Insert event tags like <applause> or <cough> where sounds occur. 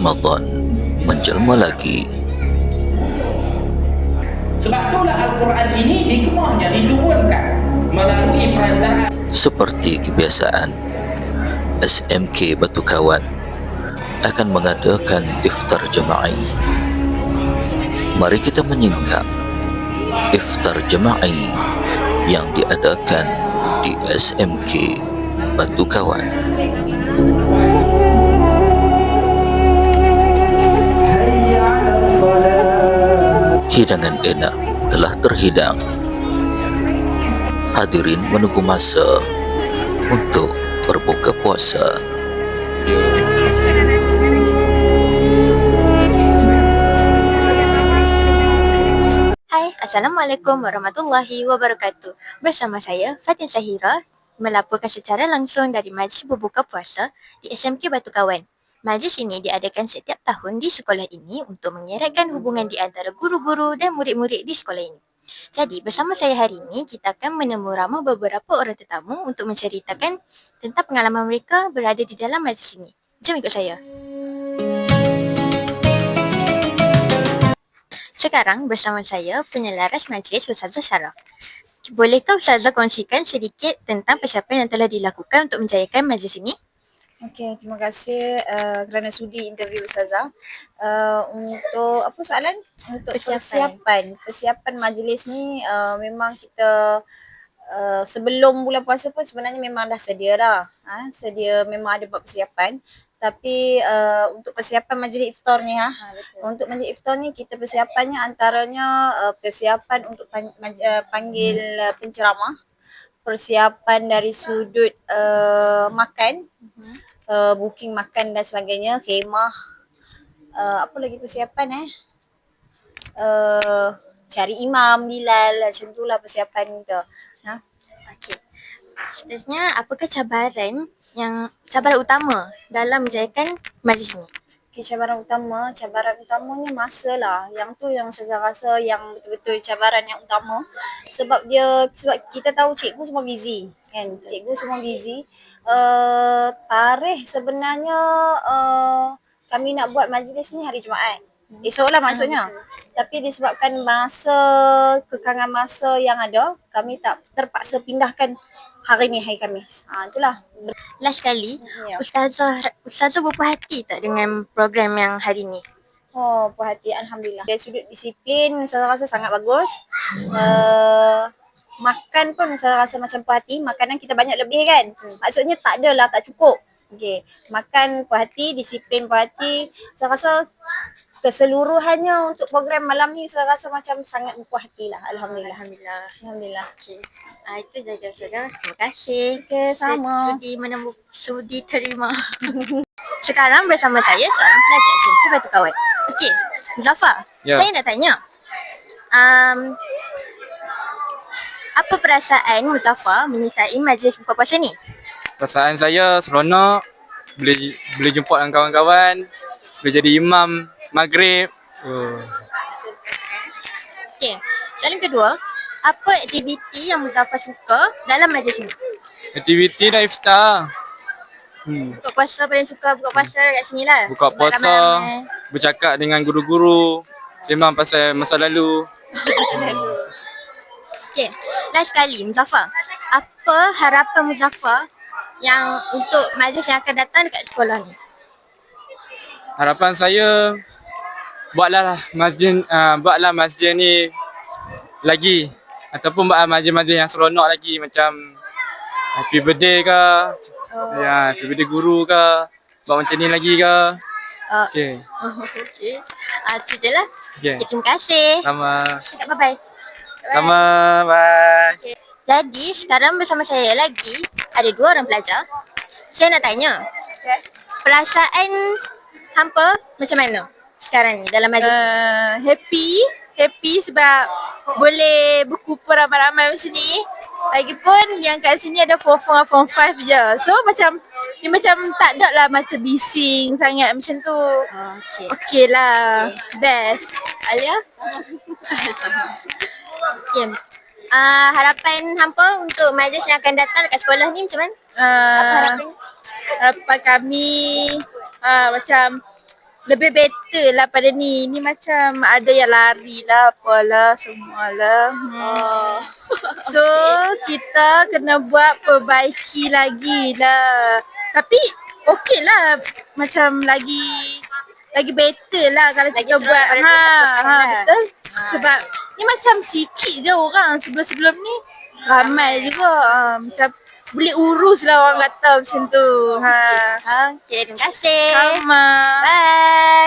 Ramadan menjelma lagi. Sebab itulah Al-Quran ini hikmahnya diturunkan melalui perantaraan Seperti kebiasaan, SMK Batu Kawan akan mengadakan iftar jema'i. Mari kita menyingkap iftar jema'i yang diadakan di SMK Batu Kawan. Hidangan enak telah terhidang. Hadirin menunggu masa untuk berbuka puasa. Hai, Assalamualaikum warahmatullahi wabarakatuh. Bersama saya Fatin Sahira melaporkan secara langsung dari Majlis Berbuka Puasa di SMK Batu Kawan. Majlis ini diadakan setiap tahun di sekolah ini untuk mengeratkan hubungan di antara guru-guru dan murid-murid di sekolah ini. Jadi bersama saya hari ini kita akan menemu ramah beberapa orang tetamu untuk menceritakan tentang pengalaman mereka berada di dalam majlis ini. Jom ikut saya. Sekarang bersama saya penyelaras majlis Ustazah Syaraf. Bolehkah Ustazah kongsikan sedikit tentang persiapan yang telah dilakukan untuk menjayakan majlis ini? Okey, terima kasih uh, kerana sudi interview Ustazah. Uh, untuk apa soalan? Untuk Persiapan. persiapan. Persiapan, majlis ni uh, memang kita uh, sebelum bulan puasa pun sebenarnya memang dah sedia dah. Ha? Sedia memang ada buat persiapan. Tapi uh, untuk persiapan majlis iftar ni ha, untuk majlis iftar ni kita persiapannya antaranya uh, persiapan untuk pan, maj, uh, panggil uh, penceramah, persiapan dari sudut uh, makan, uh, booking makan dan sebagainya, khemah. Uh, apa lagi persiapan eh? Uh, cari imam, Bilal, macam tu lah persiapan kita. Ha? Okey. Seterusnya, apakah cabaran yang cabaran utama dalam menjayakan majlis ini? Cabaran utama, cabaran utamanya masa lah. Yang tu yang saya rasa yang betul-betul cabaran yang utama. Sebab dia, sebab kita tahu cikgu semua busy. Kan? Cikgu semua busy. Uh, tarikh sebenarnya uh, kami nak buat majlis ni hari Jumaat. Esok lah maksudnya. Tapi disebabkan masa, kekangan masa yang ada, kami tak terpaksa pindahkan hari ni hari Khamis. Ha, itulah. Last sekali, Ya. Ustazah, Ustazah berpuas hati tak dengan program yang hari ini? Oh, puas hati. Alhamdulillah. Dari sudut disiplin, saya rasa sangat bagus. Uh, makan pun saya rasa macam puas hati. Makanan kita banyak lebih kan. Maksudnya tak adalah, tak cukup. Okay. Makan puas hati, disiplin puas hati. Saya rasa keseluruhannya untuk program malam ni saya rasa macam sangat berpuas hati lah. Alhamdulillah. Alhamdulillah. Alhamdulillah. Okay. Ah, itu saja Ustazah. Terima kasih. Okey, sama. Sudi menemu, sudi terima. <laughs> Sekarang bersama saya seorang pelajar SMP Batu Kawan. Okey, Muzaffar. Ya. Saya nak tanya. Um, apa perasaan Muzaffar menyertai majlis buka puasa ni? Perasaan saya seronok boleh boleh jumpa dengan kawan-kawan, boleh jadi imam maghrib. Oh. Okey. Soalan kedua, apa aktiviti yang Muzaffar suka dalam majlis ini? Aktiviti dah iftar. Hmm. Buka puasa paling suka buka puasa kat sini lah. Buka puasa, Ramai-ramai. bercakap dengan guru-guru, sembang pasal <laughs> masa lalu. Okey, last sekali Muzaffar. Apa harapan Muzaffar yang untuk majlis yang akan datang dekat sekolah ni? Harapan saya buatlah masjid uh, buatlah masjid ni lagi ataupun buat masjid-masjid yang seronok lagi macam happy birthday ke oh. ya happy birthday guru ke buat macam ni lagi ke Uh, okey <laughs> Okey. Ah, tu je lah. okey Okay, terima kasih. sama Cakap bye-bye. sama bye Okay. Jadi, sekarang bersama saya lagi ada dua orang pelajar. Saya nak tanya. Perasaan hampa macam mana sekarang ni dalam majlis uh, happy happy sebab boleh berkumpul ramai-ramai macam ni lagipun yang kat sini ada form 4 form 5 je so macam ni macam tak ada lah macam bising sangat macam tu Oh, okay. okey lah best Alia? okay. Uh, harapan hampa untuk majlis yang akan datang dekat sekolah ni macam mana? Apa uh, harapan? harapan kami uh, macam lebih better lah pada ni. Ni macam ada yang lari lah apalah semua lah. Hmm. So kita kena buat perbaiki lagi lah. Tapi okey lah macam lagi lagi better lah kalau Lagi kita buat ha, ha, lah. betul. Sebab ni macam sikit je orang sebelum-sebelum ni ramai juga. Ha, macam boleh urus lah orang kata macam tu. Ha. Okay, terima kasih. Sama. Bye. Bye.